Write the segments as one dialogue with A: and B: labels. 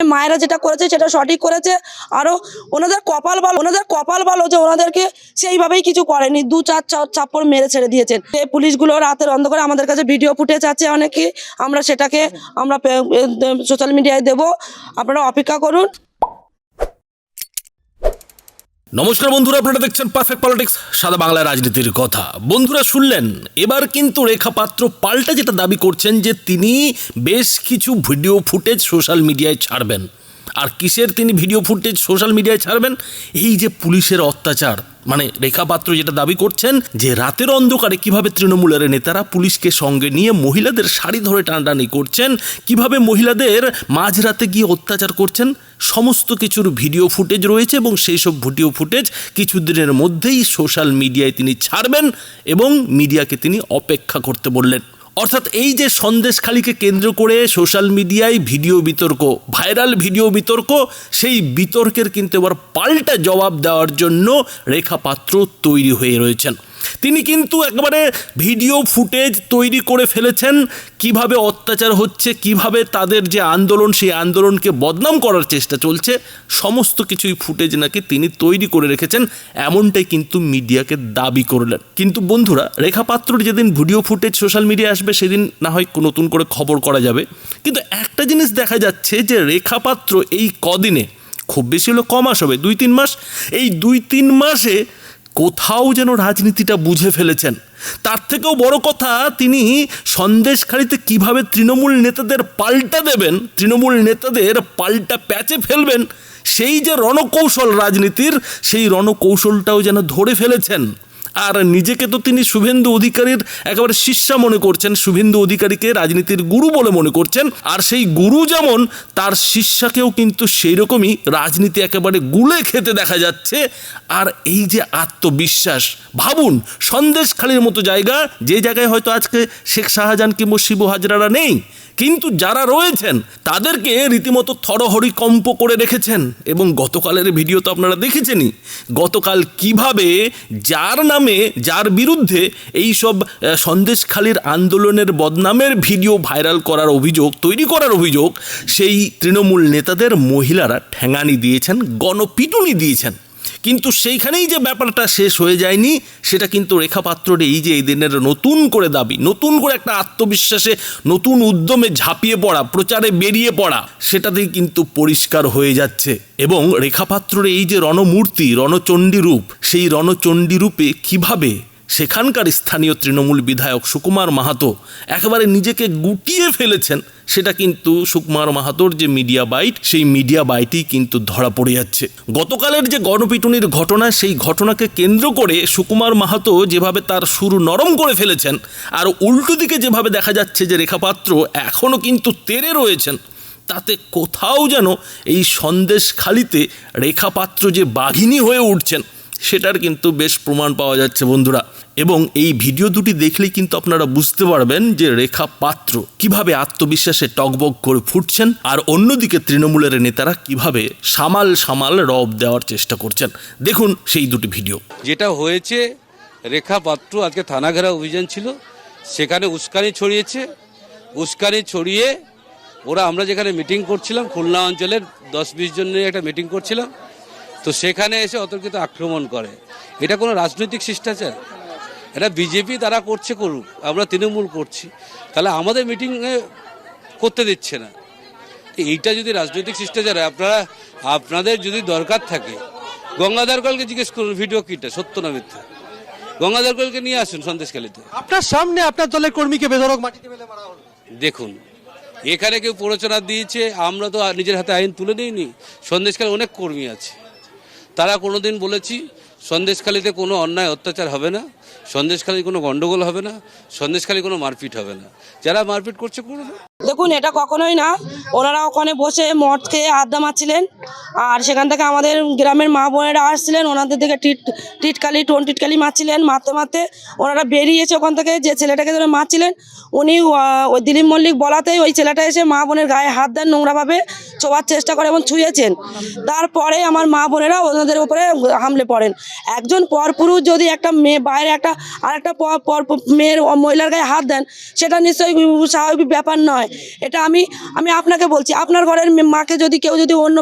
A: মায়েরা যেটা করেছে সেটা সঠিক করেছে। আরও ওনাদের কপাল ভালো, ওনাদের কপাল ভালো যে ওনাদেরকে সেইভাবেই কিছু করেনি। দু চার চাপ্পড় মেরে ছেড়ে দিয়েছেন। এই পুলিশগুলো রাতের অন্ধকারে আমাদের কাছে ভিডিও ফুটেজ আছে অনেকে, আমরা সেটাকে আমরা সোশ্যাল মিডিয়ায় দেব। আপনারা অপেক্ষা করুন।
B: নমস্কার বন্ধুরা, আপনারা দেখছেন পারফেক্ট পলিটিক্স সাদা বাংলা রাজনীতির কথা। বন্ধুরা, শুনলেন? এবার কিন্তু রেখা পাত্র পাল্টা যেটা দাবি করছেন যে তিনি বেশ কিছু ভিডিও ফুটেজ সোশ্যাল মিডিয়ায় ছাড়বেন। আর কিসের তিনি ভিডিও ফুটেজ সোশ্যাল মিডিয়ায় ছাড়বেন? এই যে পুলিশের অত্যাচার মানে রেখা পাত্র যেটা দাবি করছেন যে রাতের অন্ধকারে কীভাবে তৃণমূলের নেতারা পুলিশকে সঙ্গে নিয়ে মহিলাদের শাড়ি ধরে টানাটানি করছেন, কীভাবে মহিলাদের মাঝরাতে গিয়ে অত্যাচার করছেন, সমস্ত কিছুর ভিডিও ফুটেজ রয়েছে এবং সেই সব ভিডিও ফুটেজ কিছুদিনের মধ্যেই সোশ্যাল মিডিয়ায় তিনি ছাড়বেন এবং মিডিয়াকে তিনি অপেক্ষা করতে বললেন। অর্থাৎ এই যে সন্দেশখালিকে কেন্দ্র করে সোশ্যাল মিডিয়ায় ভিডিও বিতর্ক, ভাইরাল ভিডিও বিতর্ক, সেই বিতর্কের কিন্তু এবার পাল্টা জবাব দেওয়ার জন্য রেখা পাত্র তৈরি হয়ে রয়েছেন। তিনি কিন্তু একবারে ভিডিও ফুটেজ তৈরি করে ফেলেছেন, কীভাবে অত্যাচার হচ্ছে, কীভাবে তাদের যে আন্দোলন, সেই আন্দোলনকে বদনাম করার চেষ্টা চলছে, সমস্ত কিছুই ফুটেজ নাকি তিনি তৈরি করে রেখেছেন, এমনটাই কিন্তু মিডিয়াকে দাবি করলেন। কিন্তু বন্ধুরা, রেখা পাত্রর যেদিন ভিডিও ফুটেজ সোশ্যাল মিডিয়া আসবে, সেদিন না হয় নতুন করে খবর করা যাবে। কিন্তু একটা জিনিস দেখা যাচ্ছে যে, রেখা পাত্র এই কদিনে খুব বেশি হলো মাস হবে দুই তিন মাস, এই দুই তিন মাসে কোথাও যেন রাজনীতিটা বুঝে ফেলেছেন। তার থেকেও বড় কথা, তিনি সন্দেশখালিতে কীভাবে তৃণমূল নেতাদের পাল্টা দেবেন, তৃণমূল নেতাদের পাল্টা প্যাচে ফেলবেন, সেই যে রণকৌশল রাজনীতির, সেই রণকৌশলটাও যেন ধরে ফেলেছেন। আর নিজেকে তো তিনি শুভেন্দু অধিকারীর একেবারে শিষ্যা মনে করছেন, শুভেন্দু অধিকারীকে রাজনীতির গুরু বলে মনে করছেন। আর সেই গুরু যেমন, তার শিষ্যাকেও কিন্তু সেই রকমই রাজনীতি একেবারে গুলে খেতে দেখা যাচ্ছে। আর এই যে আত্মবিশ্বাস, ভাবুন, সন্দেশখালির মতো জায়গা, যে জায়গায় হয়তো আজকে শেখ শাহজাহান কিংবা শিবু হাজরারা নেই, কিন্তু যারা রয়েছেন, তাদেরকে রীতিমতো থরহরি কম্প করে রেখেছেন। এবং গতকালের ভিডিও তো আপনারা দেখেছেনই। গতকাল কীভাবে, যার নামে যার বিরুদ্ধে এই সব সন্দেশখালির আন্দোলনের বদনামের ভিডিও ভাইরাল করার অভিযোগ, তৈরি করার অভিযোগ, সেই তৃণমূল নেতাদের মহিলারা ঠ্যাঙানি দিয়েছেন, গণপিটুনি দিয়েছেন। কিন্তু সেইখানেই যে ব্যাপারটা শেষ হয়ে যায়নি, সেটা কিন্তু রেখা পাত্রের এই যে এই দিনের নতুন করে দাবি, নতুন করে একটা আত্মবিশ্বাসে নতুন উদ্যমে ঝাঁপিয়ে পড়া, প্রচারে বেরিয়ে পড়া, সেটাতেই কিন্তু পরিষ্কার হয়ে যাচ্ছে। এবং রেখা পাত্রের এই যে রণমূর্তি রণচণ্ডী রূপ সেই রণচণ্ডী রূপে কীভাবে সেখানকার স্থানীয় তৃণমূল বিধায়ক সুকুমার মাহাতো একেবারে নিজেকে গুটিয়ে ফেলেছেন, সেটা কিন্তু সুকুমার মাহাতোর যে মিডিয়া বাইট, সেই মিডিয়া বাইটেই কিন্তু ধরা পড়ে যাচ্ছে। গতকালের যে গণপিটুনির ঘটনা, সেই ঘটনাকে কেন্দ্র করে সুকুমার মাহাতো যেভাবে তার সুর নরম করে ফেলেছেন, আর উল্টো দিকে যেভাবে দেখা যাচ্ছে যে রেখাপাত্র এখনও কিন্তু তেরে রয়েছেন, তাতে কোথাও যেন এই সন্দেশ খালিতে রেখাপাত্র যে বাঘিনী হয়ে উঠছেন সেটার কিন্তু বেশ প্রমাণ পাওয়া যাচ্ছে বন্ধুরা। এবং এই ভিডিও দুটি দেখলেই কিন্তু আপনারা বুঝতে পারবেন যে রেখা পাত্র কীভাবে আত্মবিশ্বাসে টকবক করে ফুটছেন আর অন্যদিকে তৃণমূলের নেতারা কীভাবে সামাল সামাল রব দেওয়ার চেষ্টা করছেন। দেখুন সেই দুটি ভিডিও।
C: যেটা হয়েছে, রেখা পাত্র আজকে থানা ঘেরা অভিযান ছিল, সেখানে উস্কানি ছড়িয়েছে। উস্কানি ছড়িয়ে ওরা আমরা যেখানে মিটিং করছিলাম, খুলনা অঞ্চলের দশ বিশ জন নিয়ে একটা মিটিং করছিলাম। তো সেখানে এসে অতর্কিত আক্রমণ করে। এটা কোনো রাজনৈতিক শিষ্টাচার? এটা বিজেপি তারা করছে করুক আমরা তৃণমূল করছি। তাহলে আমাদের মিটিংয়ে করতে দিচ্ছে না। এইটা যদি রাজনৈতিক শিষ্টাচার হয়, আপনারা আপনাদের যদি দরকার থাকে গঙ্গাধর কলকে জিজ্ঞেস করুন ভিডিও কিটা সত্য না মিথ্যা? গঙ্গাধর কলকে নিয়ে আসুন সন্দেশখালিতে।
D: আপনার সামনে আপনার দলের কর্মীকে বেধরক মাটিতে ফেলে মারা হলো।
C: দেখুন এখানে কেউ প্ররোচনা দিয়েছে আমরা তো নিজের হাতে আইন তুলে নিইনি সন্দেশখালী অনেক কর্মী আছে। তারা কোনোদিন বলেছি, সন্দেশখালীতে কোনো অন্যায় অত্যাচার হবে না সন্দেশখালী কোনো গন্ডগোল হবে না, সন্দেশখালী কোনো মারপিট হবে না। যারা মারপিট করছে করবে
A: দেখুন, এটা কখনোই না। ওনারা ওখানে বসে মদ খেয়ে আড্ডা মারছিলেন, আর সেখান থেকে আমাদের গ্রামের মা বোনেরা আসছিলেন, ওনাদের থেকে টিট, টিটকালি টোন টিটকালি মারছিলেন, মারতে মারতে ওনারা বেরিয়েছে ওখান থেকে, যে ছেলেটাকে ধরে মারছিলেন, উনি ওই দিলীপ মল্লিক বলাতেই ওই ছেলেটা এসে মা বোনের গায়ে হাত দেন নোংরাভাবে ছোঁয়ার চেষ্টা করে এবং ছুঁয়েছেন। তারপরে আমার মা বোনেরা ওনাদের উপরে হামলে পড়েন। একজন পরপুরুষ যদি একটা মেয়ে, বাইরে একটা আরেকটা পর পর মেয়ের মহিলার গায়ে হাত দেন, সেটা নিশ্চয়ই স্বাভাবিক ব্যাপার নয়। এটা আমি আমি আপনাকে বলছি, আপনার ঘরের মাকে যদি কেউ যদি অন্য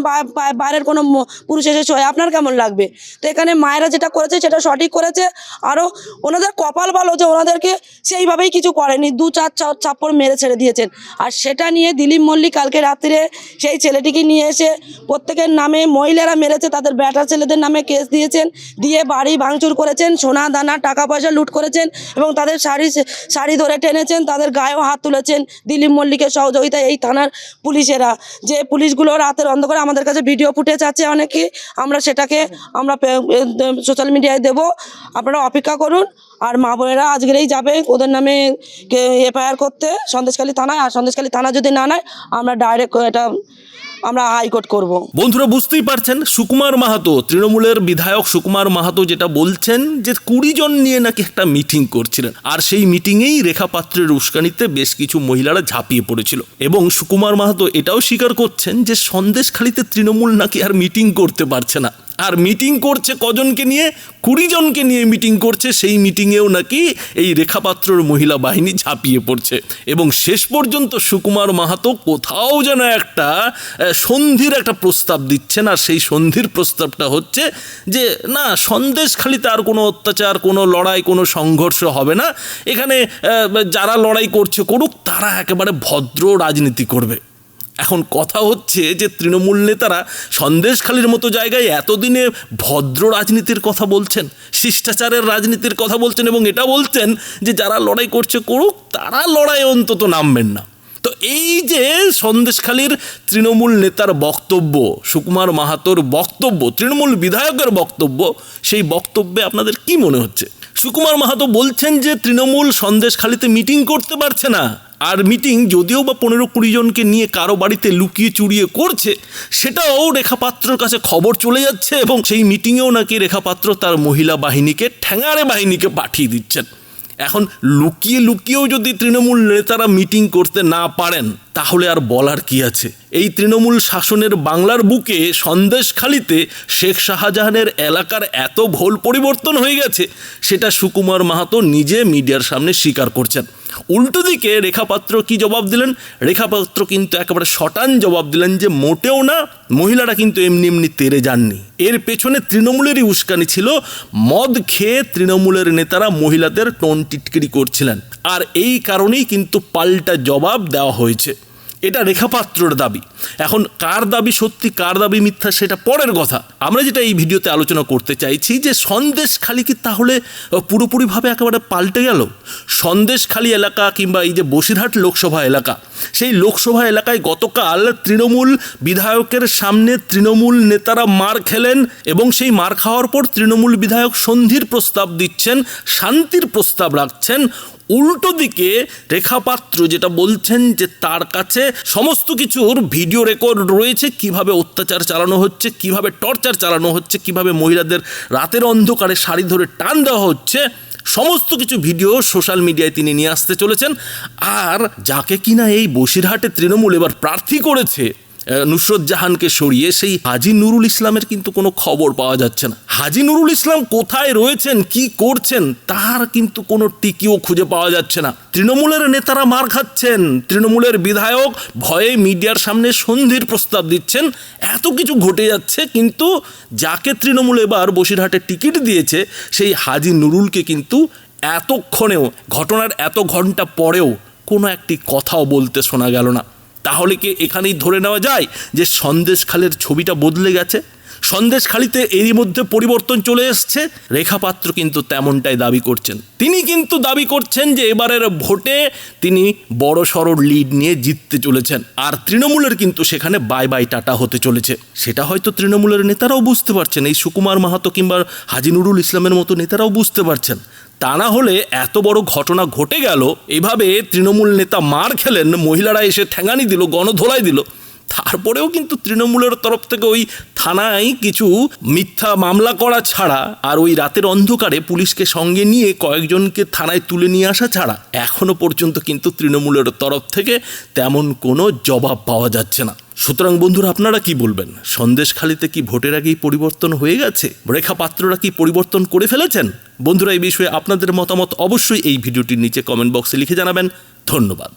A: বাইরের কোনো পুরুষ এসে শোয়, আপনার কেমন লাগবে? তো এখানে মায়েরা যেটা করেছে, সেটা সঠিক করেছে। আরও ওনাদের কপাল ভালো যে ওনাদেরকে সেইভাবেই কিছু করেনি। দু চার চা- চাপ্পড় মেরে ছেড়ে দিয়েছেন। আর সেটা নিয়ে দিলীপ মল্লিক কালকে রাত্রে সেই ছেলেটিকে নিয়ে এসে প্রত্যেকের নামে মহিলারা মেরেছে, তাদের ব্যাটা ছেলেদের নামে কেস দিয়েছেন, দিয়ে বাড়ি ভাঙচুর করেছেন, সোনা দানা, টাকা পয়সা লুট করেছেন এবং তাদের শাড়ি শাড়ি ধরে টেনেছেন, তাদের গায়েও হাত তুলেছেন দিলীপ মল্লিকের সহযোগিতায় এই থানার পুলিশেরা। যে পুলিশগুলো রাতের অন্ধকারে আমাদের কাছে ভিডিও ফুটেজ আছে অনেকে, আমরা সেটাকে আমরা সোশ্যাল মিডিয়ায় দেব। আপনারা অপেক্ষা করুন, আর মা বোনেরা আজকেরই যাবে ওদের নামে এফআইআর করতে, সন্দেশখালী থানায়, আর সন্দেশখালী থানা যদি না নেয়, আমরা ডাইরেক্ট এটা আমরা হাইকোর্ট করব।
B: বন্ধুরা, বুঝতেই পারছেন, সুকুমার মাহাতো, তৃণমূলের বিধায়ক সুকুমার মাহাতো যেটা বলছেন যে কুড়ি জন নিয়ে নাকি একটা মিটিং করছিলেন। আর সেই মিটিংয়েই রেখা পাত্রের উস্কানিতে বেশ কিছু মহিলারা ঝাঁপিয়ে পড়েছিল। এবং সুকুমার মাহাতো এটাও স্বীকার করছেন যে সন্দেশখালিতে তৃণমূল নাকি আর মিটিং করতে পারছে না। আর মিটিং করছে কজনকে নিয়ে? কুড়ি জনকে নিয়ে মিটিং করছে, সেই মিটিংয়েও নাকি এই রেখাপাত্রর মহিলা বাহিনী ঝাঁপিয়ে পড়ছে। এবং শেষ পর্যন্ত সুকুমার মাহাতো কোথাও যেন একটা সন্ধির একটা প্রস্তাব দিচ্ছেন। আর সেই সন্ধির প্রস্তাবটা হচ্ছে যে, না সন্দেশখালিতে তার কোনো অত্যাচার, কোনো লড়াই, কোনো সংঘর্ষ হবে না। এখানে যারা লড়াই করছে করুক, তারা একেবারে ভদ্র রাজনীতি করবে। এখন কথা হচ্ছে যে তৃণমূল নেতারা সন্দেশখালির মতো জায়গায় এতদিনে ভদ্র রাজনীতির কথা বলছেন, শিষ্টাচারের রাজনীতির কথা বলছেন এবং এটা বলছেন যে যারা লড়াই করছে করুক, তারা লড়াই অন্তত নামবেন না। তো এই যে সন্দেশখালির তৃণমূল নেতার বক্তব্য, সুকুমার মাহাতোর বক্তব্য, তৃণমূল বিধায়কের বক্তব্য, সেই বক্তব্যে আপনাদের কি মনে হচ্ছে? সুকুমার মাহাতো বলছেন যে তৃণমূল সন্দেশখালিতে মিটিং করতে পারছে না। আর মিটিং যদিও বা পনেরো কুড়ি জনকে নিয়ে কারও বাড়িতে লুকিয়ে চুরিয়ে করছে, সেটাও রেখাপাত্রর কাছে খবর চলে যাচ্ছে এবং সেই মিটিংয়েও নাকি রেখাপাত্র তার মহিলা বাহিনীকে ঠ্যাঙারে বাহিনীকে পাঠিয়ে দিচ্ছেন। এখন লুকিয়ে লুকিয়েও যদি তৃণমূল নেতারা মিটিং করতে না পারেন তাহলে আর বলার কি আছে? এই তৃণমূল শাসনের বাংলার বুকে সন্দেশখালিতে শেখ শাহজাহানের এলাকার এত ভোল পরিবর্তন হয়ে গেছে, সেটা সুকুমার মাহাতো নিজে মিডিয়ার সামনে স্বীকার করছেন। উল্টো দিকে রেখাপাত্র কি জবাব দিলেন? রেখাপাত্র কিন্তু একেবারে শটান জবাব দিলেন যে, মোটেও না, মহিলারা কিন্তু এমনি এমনি তেরে যাননি। এর পেছনে তৃণমূলেরই উস্কানি ছিল, মদ খেয়ে তৃণমূলের নেতারা মহিলাদের টোন টিটকিরি করছিলেন। আর এই কারণেই কিন্তু পাল্টা জবাব দেওয়া হয়েছে। এটা রেখাপাত্রর দাবি। এখন কার দাবি সত্যি, কার দাবি মিথ্যা সেটা পরের কথা। আমরা যেটা এই ভিডিওতে আলোচনা করতে চাইছি যে সন্দেশখালি কি তাহলে পুরোপুরিভাবে একেবারে পাল্টে গেল? সন্দেশখালি এলাকা কিংবা এই যে বসিরহাট লোকসভা এলাকা, সেই লোকসভা এলাকায় গতকাল তৃণমূল বিধায়কের সামনে তৃণমূল নেতারা মার খেলেন এবং সেই মার খাওয়ার পর তৃণমূল বিধায়ক সন্ধির প্রস্তাব দিচ্ছেন, শান্তির প্রস্তাব রাখছেন। উল্টো দিকে রেখাপাত্র যেটা বলছেন যে তার কাছে সমস্ত কিছুর ভিডিও রেকর্ড রয়েছে, কীভাবে অত্যাচার চালানো হচ্ছে, কীভাবে টর্চার চালানো হচ্ছে, কীভাবে মহিলাদের রাতের অন্ধকারে শাড়ি ধরে টান দেওয়া হচ্ছে, সমস্ত কিছু ভিডিও সোশ্যাল মিডিয়ায় তিনি নিয়ে আসতে চলেছেন। আর যাকে কিনা এই বসিরহাটে তৃণমূল এবার প্রার্থী করেছে নুসরত জাহানকে সরিয়ে সেই হাজি নুরুল ইসলামের কিন্তু কোনো খবর পাওয়া যাচ্ছে না। হাজি নুরুল ইসলাম কোথায় রয়েছেন, কি করছেন, তার কিন্তু কোনো টিকিও খুঁজে পাওয়া যাচ্ছে না। তৃণমূলের নেতারা মার খাচ্ছেন, তৃণমূলের বিধায়ক ভয়ে মিডিয়ার সামনে সন্ধির প্রস্তাব দিচ্ছেন। এত কিছু ঘটে যাচ্ছে, কিন্তু যাকে তৃণমূল এবার বসিরহাটে টিকিট দিয়েছে, সেই হাজি নুরুলকে কিন্তু এতক্ষণেও, ঘটনার এত ঘণ্টা পরেও কোনো একটি কথাও বলতে শোনা গেল না। তাহলে কি এখানেই ধরে নেওয়া যায় যে সন্দেশখালের ছবিটা বদলে গেছে? সন্দেশখালিতে এরই মধ্যে পরিবর্তন চলে এসছে। রেখাপাত্র কিন্তু তেমনটাই দাবি করছেন। তিনি কিন্তু দাবি করছেন যে এবারের ভোটে তিনি বড় সড় লিড নিয়ে জিততে চলেছেন। আর তৃণমূলের কিন্তু সেখানে বাই বাই টাটা হতে চলেছে। সেটা হয়তো তৃণমূলের নেতারাও বুঝতে পারছেন। এই সুকুমার মাহাতো কিংবা হাজি নুরুল ইসলামের মতো নেতারাও বুঝতে পারছেন। তা না হলে এত বড় ঘটনা ঘটে গেল। এভাবে তৃণমূল নেতা মার খেলেন, মহিলারা এসে ঠ্যাঙানি দিল, গণধোলাই দিল। তারপরেও কিন্তু তৃণমূলের তরফ থেকে ওই থানায় কিছু মিথ্যা মামলা করা ছাড়া আর ওই রাতের অন্ধকারে পুলিশকে সঙ্গে নিয়ে কয়েকজনকে থানায় তুলে নিয়ে আসা ছাড়া এখনও পর্যন্ত কিন্তু তৃণমূলের তরফ থেকে তেমন কোনো জবাব পাওয়া যাচ্ছে না। সুতরাং বন্ধুরা, আপনারা কি বলবেন? সন্দেশখালিতে কি ভোটের আগেই পরিবর্তন হয়ে গেছে? রেখা পাত্ররা কি পরিবর্তন করে ফেলেছেন? বন্ধুরা, এই বিষয়ে আপনাদের মতামত অবশ্যই এই ভিডিওটির নিচে কমেন্ট বক্সে লিখে জানাবেন। ধন্যবাদ।